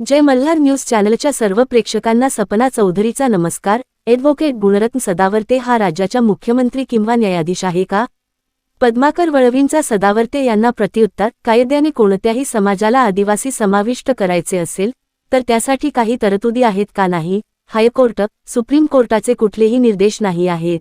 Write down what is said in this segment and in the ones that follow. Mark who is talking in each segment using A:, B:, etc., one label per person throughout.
A: जय Malhar news चॅनलच्या सर्व प्रेक्षकांना सपना चौधरीचा नमस्कार. ॲडव्होकेट गुणरत्न सदावर्ते हा राज्याच्या मुख्यमंत्री किंवा न्यायाधीश आहे का? पद्माकर वळवींचा सदावर्ते यांना प्रत्युत्तर कायद्याने कोणत्याही समाजाला आदिवासी समाविष्ट करायचे असेल तर त्यासाठी काही तरतुदी आहेत का नाही? हायकोर्ट सुप्रीम कोर्टाचे कुठलेही निर्देश नाही आहेत.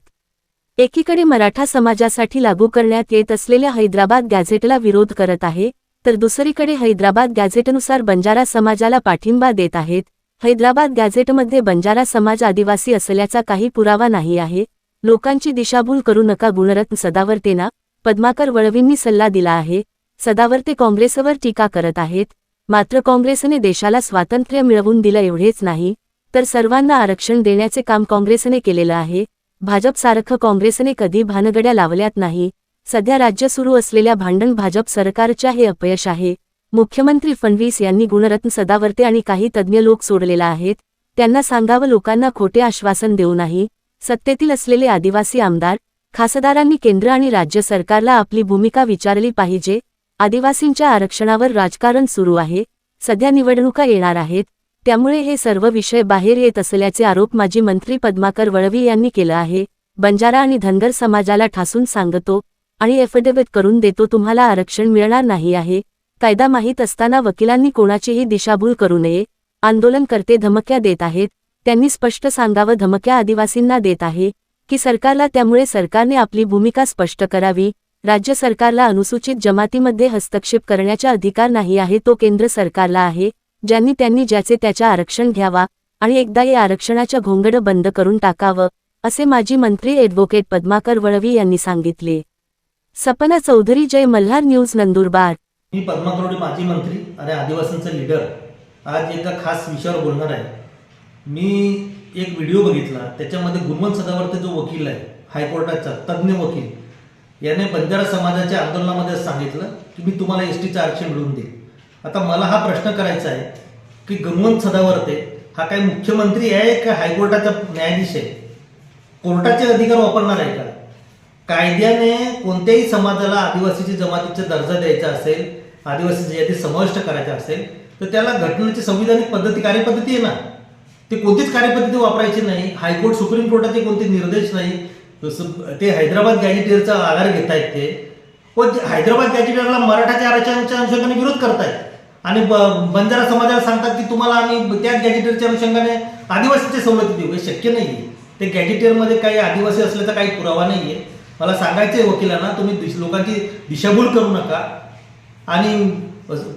A: एकीकडे मराठा समाजासाठी लागू करण्यात येत असलेल्या हैदराबाद गॅझेटला विरोध करत आहे तर दुसरीकडे हैदराबाद गॅझेटनुसार बंजारा समाजाला पाठिंबा देत आहेत. हैदराबाद गॅझेटमध्ये बंजारा समाज आदिवासी असल्याचा काही पुरावा नाही आहे. लोकांची दिशाभूल करू नका गुणरत्न सदावर्तेना पद्माकर वळवींनी सल्ला दिला आहे. सदावर्ते काँग्रेसवर टीका करत आहेत. मात्र काँग्रेसने देशाला स्वातंत्र्य मिळवून दिलं एवढेच नाही. तर सर्वांना आरक्षण देण्याचे काम काँग्रेसने केलेलं आहे. भाजपसारखं काँग्रेसने कधी भानगड्या लावल्यात नाही. सध्या राज्य सुरू असलेल्या भांडण भाजप सरकारच्या हे अपयश आहे. मुख्यमंत्री फडणवीस यांनी गुणरत्न सदावर्ते आणि काही तज्ज्ञ लोक सोडलेला आहेत. त्यांना सांगावं लोकांना खोटे आश्वासन देऊ नाही. सत्तेतील असलेले आदिवासी आमदार खासदारांनी केंद्र आणि राज्य सरकारला आपली भूमिका विचारली पाहिजे. आदिवासींच्या आरक्षणावर राजकारण सुरू आहे. सध्या निवडणुका येणार आहेत. त्यामुळे हे सर्व विषय बाहेर येत असल्याचे आरोप माजी मंत्री पद्माकर वळवी यांनी केलं आहे. बंजारा आणि धनगर समाजाला ठासून सांगतो आणि एफिडेव्हिट करून देतो तुम्हाला आरक्षण मिळणार नाही आहे. कायदा माहीत असताना वकिलांनी कोणाचीही दिशाभूल करू नये. आंदोलनकर्ते धमक्या देत आहेत. त्यांनी स्पष्ट सांगावं धमक्या आदिवासींना देत आहे. की सरकारला त्यामुळे सरकारने आपली भूमिका स्पष्ट करावी. राज्य सरकारला अनुसूचित जमातीमध्ये हस्तक्षेप करण्याचा अधिकार नाही आहे तो केंद्र सरकारला आहे. ज्यांनी त्यांनी ज्याचे त्याच्या आरक्षण घ्यावा आणि एकदा या आरक्षणाच्या घोंगड बंद करून टाकावं असे माजी मंत्री ॲडव्होकेट पद्माकर वळवी यांनी सांगितले. सपना चौधरी जय मल्हार न्यूज नंदुरबार.
B: मी पद्माकरोडे माजी मंत्री आणि आदिवासींचा लीडर आज एका खास विषयावर बोलणार आहे. मी एक व्हिडिओ बघितला त्याच्यामध्ये गुणवंत सदावर्ते जो वकील आहे हायकोर्टाचा तज्ज्ञ वकील याने बंजारा समाजाच्या आंदोलनामध्ये सांगितलं की मी तुम्हाला एस टीचं आरक्षण मिळवून देईन. आता मला हा प्रश्न करायचा आहे की गुणवंत सदावर्ते हा काय मुख्यमंत्री आहे का हायकोर्टाचा न्यायाधीश आहे? कोर्टाचे अधिकार वापरणार आहे का? कायद्याने कोणत्याही समाजाला आदिवासीची जमातीचा दर्जा द्यायचा असेल आदिवासी यादी समाविष्ट करायचा असेल तर त्याला घटनेची संविधानिक पद्धती कार्यपद्धती आहे ना. ते कोणतीच कार्यपद्धती वापरायची नाही हायकोर्ट सुप्रीम कोर्टाचे कोणते निर्देश नाही. ते हैदराबाद गॅजेटियरचा आधार घेत आहेत ते. व जे हैदराबाद गॅजेटियरला मराठाच्या आरक्षणाच्या अनुषंगाने विरोध करतायत. आणि ब- बंजारा समाजाला सांगतात की तुम्हाला आम्ही त्या गॅजेटियरच्या अनुषंगाने आदिवासीच्या सवलती देऊ. हे शक्य नाही ते गॅजेटियरमध्ये काही आदिवासी असल्याचा काही पुरावा नाही आहे मला सांगायचं आहे वकिलांना तुम्ही लोकांची दिशाभूल करू नका. आणि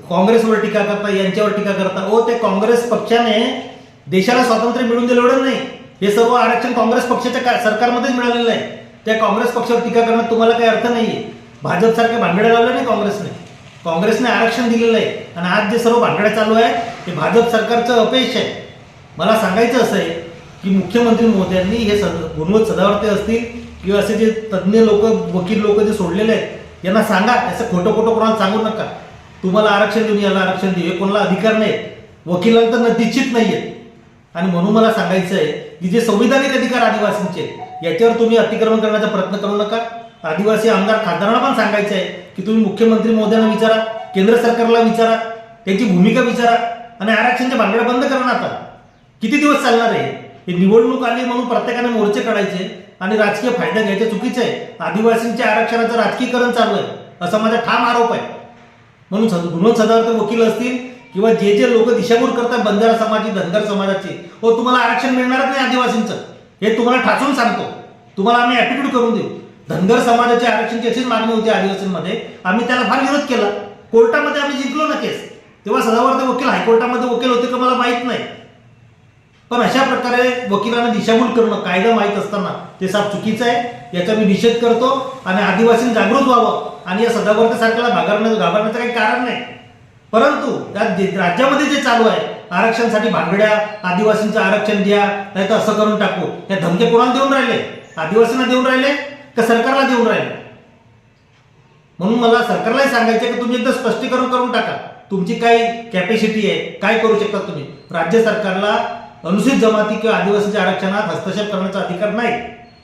B: काँग्रेसवर टीका करता यांच्यावर टीका करता ओ ते काँग्रेस पक्षाने देशाला स्वातंत्र्य मिळवून दिलं एवढं नाही. हे सर्व आरक्षण काँग्रेस पक्षाच्या का- सरकारमध्येच मिळालेलं आहे. त्या काँग्रेस पक्षावर टीका करण्यात तुम्हाला काही अर्थ नाहीये. भाजपसारखे भांडड्या लावलं नाही काँग्रेसने. काँग्रेसने आरक्षण दिलेलं आहे. आणि आज जे सर्व भांडडे चालू आहे ते भाजप सरकारचं अपयश आहे. मला सांगायचं असं आहे की मुख्यमंत्री मोदयांनी हे सद गुणवत सदावर्ते असतील किंवा असे जे तज्ज्ञ लोक वकील लोक जे सोडलेले आहेत यांना सांगा असं खोटं खोटं कोणाला सांगू नका. तुम्हाला आरक्षण देऊन याला आरक्षण देऊ. हे कोणाला अधिकार नाही. वकिलांना तर निश्चित नाही आहेत आणि म्हणून मला सांगायचं आहे की जे संविधानिक अधिकार आदिवासींचे याच्यावर तुम्ही अतिक्रमण करण्याचा प्रयत्न करू नका. आदिवासी आमदार खासदारांना पण सांगायचं आहे की तुम्ही मुख्यमंत्री मोदयांना विचारा केंद्र सरकारला विचारा त्यांची भूमिका विचारा आणि आरक्षणच्या भानगड्या बंद करा ना आता. किती दिवस चालणार आहे? हे निवडणूक आली म्हणून प्रत्येकाने मोर्चे काढायचे. आणि राजकीय फायदा घ्यायचे चुकीचं आहे. आदिवासींच्या आरक्षणाचं राजकीकरण चालू आहे. असा माझा ठाम आरोप आहे. म्हणून सद- गुणवंत सदावर्त वकील असतील किंवा जे जे लोक दिशाभूल करतात बंजारा समाजाची धनगर समाजाची हो तुम्हाला आरक्षण मिळणारच नाही आदिवासींचं. हे तुम्हाला ठासून सांगतो. तुम्हाला आम्ही ऍटिट्यूड करून देऊ. धनगर समाजाच्या आरक्षणची अशीच मागणी होती आदिवासींमध्ये. आम्ही त्याला फार विरोध केला. कोर्टामध्ये आम्ही जिंकलो ना केस. तेव्हा सदावर्त वकील हायकोर्टामध्ये वकील होते का मला माहीत नाही. पण अशा प्रकारे वकिलांना दिशाभूल करणं कायदा माहीत असताना ते साफ चुकीचं आहे याचा मी निषेध करतो आणि आदिवासी जागृत व्हावं आणि या सदावर्त सारख्याला घाबरण्याचं घाबरण्याचं काही कारण नाही. परंतु या राज्यामध्ये जे चालू आहे आरक्षणासाठी भांगड्या आदिवासींचं आरक्षण द्या नाही तर असं करून टाकू या धमके कोणाला देऊन राहिले? आदिवासींना देऊन राहिले का सरकारला देऊन राहिले? म्हणून मला सरकारलाही सांगायचं की तुम्ही एकदा स्पष्टीकरण करून टाका. तुमची काय कॅपॅसिटी आहे काय करू शकता तुम्ही? राज्य सरकारला अनुसूचित जमाती किंवा आदिवासीच्या आरक्षणात हस्तक्षेप करण्याचा अधिकार नाही.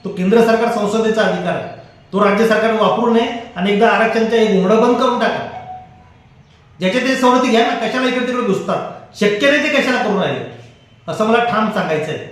B: तो केंद्र सरकार संसदेचा अधिकार आहे. तो राज्य सरकार वापरू नये आणि एकदा आरक्षणच्या एक घोडं बंद करून टाका. ज्याच्या ते सवलती घ्या ना कशाला इकडे तिकडे घुसतात? शक्य नाही ते कशाला करून राहिले? असं मला ठाम सांगायचं आहे